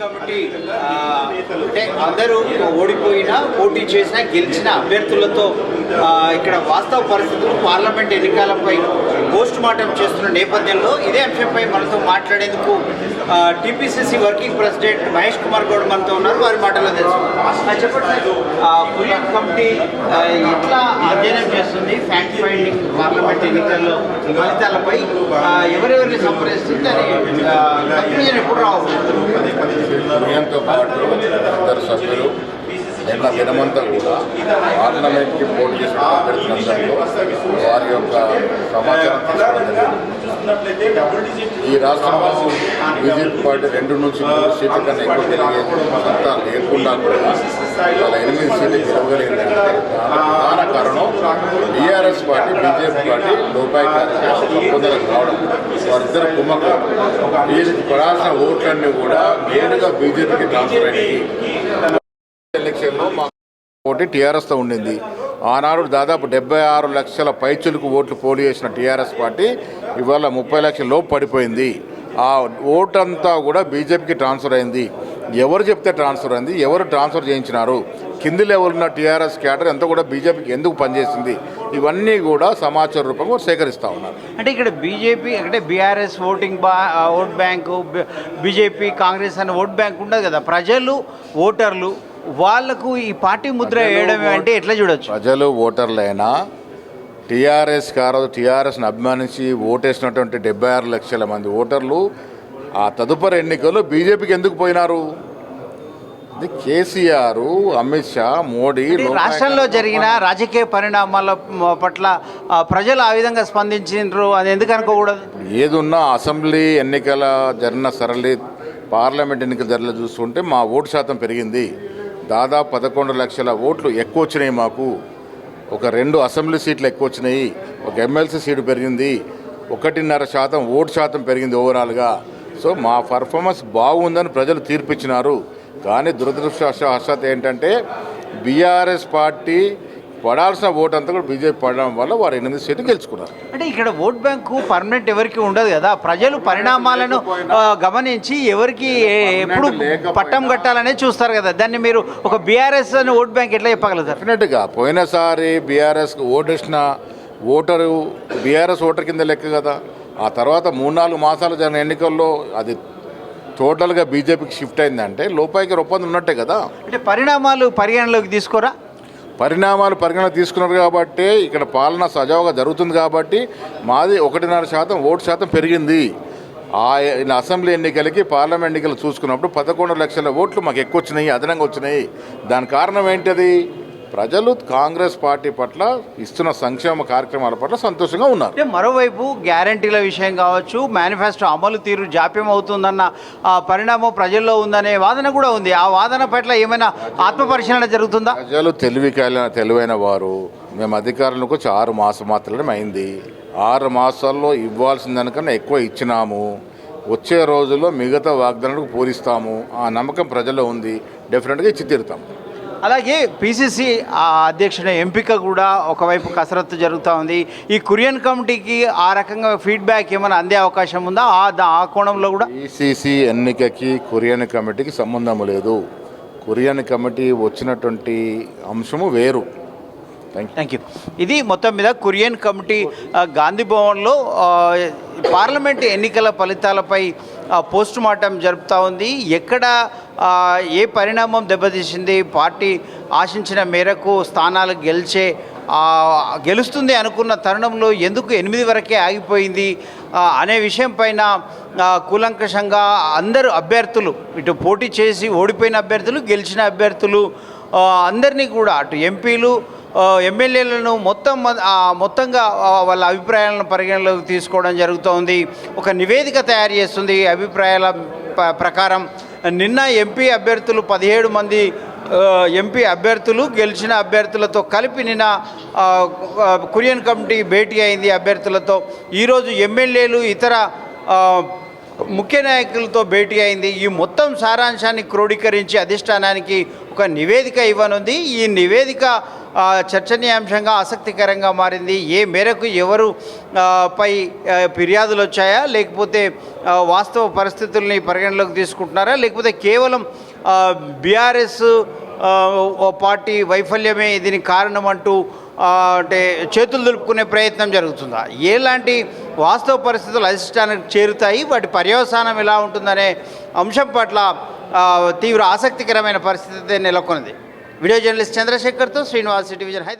Committee ఆ, అంటే అందరూ ఓడిపోయినా పోటీ చేసినా గెలిచిన అభ్యర్థులతో ఆ, ఇక్కడ వాస్తవ పరిస్థితులు పార్లమెంట్ ఎన్నికలపై పోస్ట్ మార్టం చేస్తున్న నేపథ్యంలో ఇదే అంశంపై మనతో మాట్లాడేందుకు TPCC working president Mahesh Kumar Goud మనతో ఉన్నారు. వారి మాటల్లో తెలుసు చెప్పండి కురియన్ కమిటీ ఎట్లా అధ్యయనం చేస్తుంది? ఫ్యాక్ట్ ఫైండింగ్ పార్లమెంట్ ఎన్నికల్లో ఫలితాలపై ఎవరెవరిని సంప్రదిస్తుంది? అని ఎప్పుడు రావాలి యూనియన్తో పాటు ఇద్దరు సభ్యులు నిన్న దినమంతా కూడా పార్లమెంట్కి పోటీ చేసిన అభ్యర్థులందరిలో వారి యొక్క సమాచారం తీసుకోవడం ఈ రాష్ట్రంలో బీజేపీ పార్టీ రెండు నుంచి మూడు సీట్ల కన్నా ఎక్కువ గెలిగే అంతా లేకుండా కూడా వాళ్ళ ఎనిమిది సీట్లు గెలవగలిగిందంటే దానికి ప్రధాన కారణం బీఆర్ఎస్ పార్టీ బీజేపీ పార్టీ లోపాయికారిగా ఒప్పందాలకు రావడం. వారిద్దరు కుమ్మకం వీరికి పడాల్సిన ఓట్లన్నీ కూడా నేరుగా బీజేపీకి ట్రాన్స్ఫర్ అయినాయి. ఎలక్షన్లో మా ఓటు టీఆర్ఎస్తో ఉండింది. ఆనాడు దాదాపు డెబ్బై ఆరు లక్షల పైచులకు ఓట్లు పోటీ చేసిన టీఆర్ఎస్ పార్టీ ఇవాళ ముప్పై లక్షల లోపు పడిపోయింది. ఆ ఓటంతా కూడా బీజేపీకి ట్రాన్స్ఫర్ అయింది. ఎవరు చెప్తే ట్రాన్స్ఫర్ అయింది? ఎవరు ట్రాన్స్ఫర్ చేయించినారు? కింది లెవెల్ ఉన్న టీఆర్ఎస్ క్యాడర్ ఎంత కూడా బీజేపీకి ఎందుకు పనిచేసింది? ఇవన్నీ కూడా సమాచార రూపంగా సేకరిస్తూ ఉన్నారు. అంటే ఇక్కడ బీజేపీ అంటే బీఆర్ఎస్ ఓటింగ్ బా ఓట్ బ్యాంకు బీజేపీ కాంగ్రెస్ అనే ఓట్ బ్యాంక్ ఉండదు కదా. ప్రజలు ఓటర్లు వాళ్ళకు ఈ పార్టీ ముద్ర వేయడం అంటే ఎట్లా చూడొచ్చు? ప్రజలు ఓటర్లైనా టీఆర్ఎస్ కారు టీఆర్ఎస్ని అభిమానించి ఓటేసినటువంటి డెబ్బై ఆరు లక్షల మంది ఓటర్లు ఆ తదుపరి ఎన్నికల్లో బీజేపీకి ఎందుకు పోయినారు? కేసీఆర్ అమిత్ షా మోడీ రాష్ట్రంలో జరిగిన రాజకీయ పరిణామాల పట్ల ప్రజలు ఆ విధంగా స్పందించారు అది ఎందుకు అనుకోకూడదు? ఏదున్నా అసెంబ్లీ ఎన్నికల జరిగిన సరళి పార్లమెంట్ ఎన్నికల జరిగిన చూస్తుంటే మా ఓటు శాతం పెరిగింది. దాదాపు పదకొండు లక్షల ఓట్లు ఎక్కువ వచ్చినాయి మాకు. ఒక రెండు అసెంబ్లీ సీట్లు ఎక్కువ వచ్చినాయి ఒక ఎమ్మెల్సీ సీటు పెరిగింది. ఒకటిన్నర శాతం ఓటు శాతం పెరిగింది ఓవరాల్గా. సో మా పర్ఫార్మెన్స్ బాగుందని ప్రజలు తీర్పిచ్చినారు. కానీ దురదృష్టవశాత్ ఏంటంటే బీఆర్ఎస్ పార్టీ పడాల్సిన ఓటు అంతా కూడా బీజేపీ పడడం వల్ల వారు ఎనిమిది సీట్లు గెలుచుకున్నారు. అంటే ఇక్కడ ఓట్ బ్యాంకు పర్మనెంట్ ఎవరికి ఉండదు కదా? ప్రజలు పరిణామాలను గమనించి ఎవరికి ఎప్పుడు పట్టం కట్టాలనే చూస్తారు కదా? దాన్ని మీరు ఒక బీఆర్ఎస్ అని ఓట్ బ్యాంక్ ఎట్లా చెప్పగలుగుతారు? డెఫినెట్గా పోయినసారి బీఆర్ఎస్కి ఓటేసిన ఓటరు బీఆర్ఎస్ ఓటర్ కింద లెక్క కదా? ఆ తర్వాత మూడు నాలుగు మాసాలు జరిగిన ఎన్నికల్లో అది టోటల్గా బీజేపీకి షిఫ్ట్ అయిందంటే లోపాయికి ఒప్పందం ఉన్నట్టే కదా. అంటే పరిణామాలు పరిగణలోకి తీసుకోరా? పరిణామాలు పరిగణన తీసుకున్నారు కాబట్టి ఇక్కడ పాలన సజావుగా జరుగుతుంది కాబట్టి మాది ఒకటిన్నర శాతం ఓటు శాతం పెరిగింది. ఆ అసెంబ్లీ ఎన్నికలకి పార్లమెంట్ ఎన్నికలు చూసుకున్నప్పుడు పదకొండు లక్షల ఓట్లు మాకు ఎక్కువ వచ్చినాయి అదనంగా వచ్చినాయి. దాని కారణం ఏంటది? ప్రజలు కాంగ్రెస్ పార్టీ పట్ల ఇస్తున్న సంక్షేమ కార్యక్రమాల పట్ల సంతోషంగా ఉన్నారు. అంటే మరోవైపు గ్యారంటీల విషయం కావచ్చు మేనిఫెస్టో అమలు తీరు జాప్యం అవుతుందన్న ఆ, పరిణామం ప్రజల్లో ఉందనే వాదన కూడా ఉంది. ఆ వాదన పట్ల ఏమైనా ఆత్మ పరిశీలన జరుగుతుందా? ప్రజలు తెలివి తెలివైన వారు. మేము అధికారులకు వచ్చి ఆరు మాసం మాత్రమే అయింది. ఆరు మాసాల్లో ఇవ్వాల్సిన దానికన్నా ఎక్కువ ఇచ్చినాము. వచ్చే రోజుల్లో మిగతా వాగ్దానాలకు పూరిస్తాము ఆ నమ్మకం ప్రజల్లో ఉంది. డెఫినెట్గా ఇచ్చి తీరుతాము అలాగే పిసిసి అధ్యక్షుని ఎంపిక కూడా ఒకవైపు కసరత్తు జరుగుతూ ఉంది. ఈ కురియన్ కమిటీకి ఆ రకంగా ఫీడ్బ్యాక్ ఏమైనా అందే అవకాశం ఉందా? ఆ దా- ఆ కోణంలో కూడా? పిసిసి ఎన్నికకి కొరియన్ కమిటీకి సంబంధం లేదు. కొరియన్ కమిటీ వచ్చినటువంటి అంశము వేరు. థ్యాంక్ యూ ఇది మొత్తం మీద కురియన్ కమిటీ గాంధీ భవన్లో పార్లమెంట్ ఎన్నికల ఫలితాలపై పోస్ట్ మార్టం జరుపుతూ ఉంది. ఎక్కడ ఏ పరిణామం దెబ్బతీసింది పార్టీ ఆశించిన మేరకు స్థానాలు గెలిచే గెలుస్తుంది అనుకున్న తరుణంలో ఎందుకు ఎనిమిది వరకే ఆగిపోయింది అనే విషయం పైన కూలంకషంగా అందరు అభ్యర్థులు ఇటు పోటీ చేసి ఓడిపోయిన అభ్యర్థులు గెలిచిన అభ్యర్థులు అందరినీ కూడా అటు ఎంపీలు ఎమ్మెల్యేలను మొత్తం మొత్తంగా వాళ్ళ అభిప్రాయాలను పరిగణలోకి తీసుకోవడం జరుగుతోంది. ఒక నివేదిక తయారు చేస్తుంది అభిప్రాయాల ప్రకారం. నిన్న ఎంపీ అభ్యర్థులు పదిహేడు మంది ఎంపీ అభ్యర్థులు గెలిచిన అభ్యర్థులతో కలిపి నిన్న కురియన్ కమిటీ భేటీ అయింది అభ్యర్థులతో. ఈరోజు ఎమ్మెల్యేలు ఇతర ముఖ్య నాయకులతో భేటీ అయింది. ఈ మొత్తం సారాంశాన్ని క్రోడీకరించి అధిష్టానానికి ఒక నివేదిక ఇవ్వనుంది. ఈ నివేదిక చర్చనీయాంశంగా ఆసక్తికరంగా మారింది. ఏ మేరకు ఎవరు పై ఫిర్యాదులు వచ్చాయా? లేకపోతే వాస్తవ పరిస్థితుల్ని పరిగణలోకి తీసుకుంటున్నారా? లేకపోతే కేవలం బీఆర్ఎస్ పార్టీ వైఫల్యమే దీనికి కారణం అంటూ అంటే చేతులు దులుపుకునే ప్రయత్నం జరుగుతుందా? ఎలాంటి వాస్తవ పరిస్థితులు అధిష్టానికి చేరుతాయి? వాటి పర్యవసానం ఎలా ఉంటుందనే అంశం పట్ల తీవ్ర ఆసక్తికరమైన పరిస్థితి నెలకొన్నది వీడియో జర్నలిస్ట్ చంద్రశేఖర్తో శ్రీనివాస్ టెలివిజన్ హైదరాబాద్.